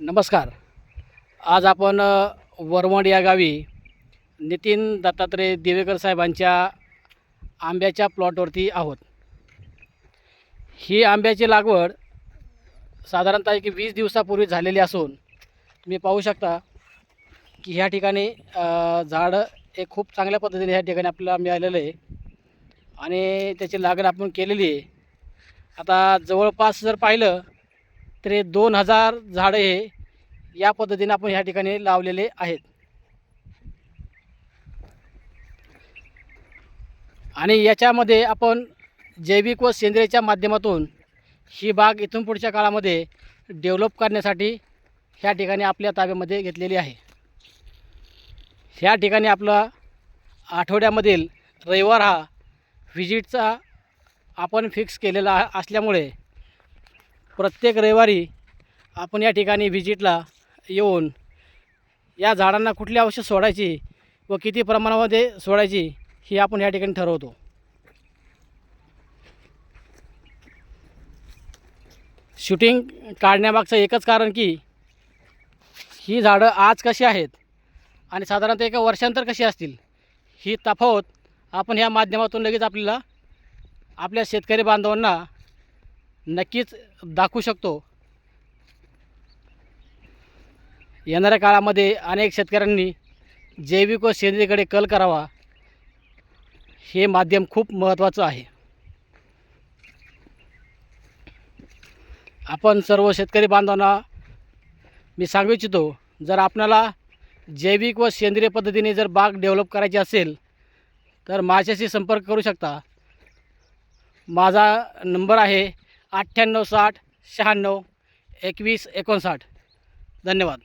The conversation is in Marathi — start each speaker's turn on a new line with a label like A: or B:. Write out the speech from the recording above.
A: नमस्कार. आज आपण वरवंड वरवड या गावी नितीन दत्तात्रय दिवेकर साहेबांच्या आंब्याच्या प्लॉटवरती आहोत. ही आंब्याची लागवड साधारणतः एक वीस दिवसापूर्वी झालेली असून तुम्ही पाहू शकता की ह्या ठिकाणी झाड झाडं हे खूप चांगल्या पद्धतीने ह्या ठिकाणी आपल्याला मिळालेलं आहे. आणि त्याची लागण आपण केलेली आहे. आता जवळपास जर पाहिलं तर हे दोन हजार झाडं हे या पद्धतीने आपण ह्या ठिकाणी लावलेले आहेत. आणि याच्यामध्ये आपण जैविक व सेंद्रियच्या माध्यमातून ही बाग इथून पुढच्या काळामध्ये डेव्हलप करण्यासाठी ह्या ठिकाणी आपल्या ताब्यामध्ये घेतलेली आहे. ह्या ठिकाणी आपला आठवड्यामधील रविवार हा व्हिजिटचा आपण फिक्स केलेला असल्यामुळे प्रत्येक रविवारी आपण या ठिकाणी व्हिजिटला येऊन या झाडांना कुठली औषध सोडायची व किती प्रमाणामध्ये सोडायची ही आपण या ठिकाणी ठरवतो. शूटिंग काढण्यामागचं एकच कारण की ही झाडं आज कशी आहेत आणि साधारणतः एका वर्षांतर कशी असतील ही तफावत आपण ह्या माध्यमातून लगेच आपल्याला आपल्या शेतकरी बांधवांना नक्कीच दाखवू शकतो. येणाऱ्या काळामध्ये अनेक शेतकऱ्यांनी जैविक व सेंद्रियकडे कल करावा. हे माध्यम खूप महत्त्वाचं आहे. आपण सर्व शेतकरी बांधवांना मी सांगू इच्छितो जर आपणाला जैविक व सेंद्रिय पद्धतीने जर बाग डेव्हलप करायची असेल तर माझ्याशी संपर्क करू शकता. माझा नंबर आहे अठ्ठ्याण्णव साठ शहाण्णव एकवीस एकोणसाठ. धन्यवाद.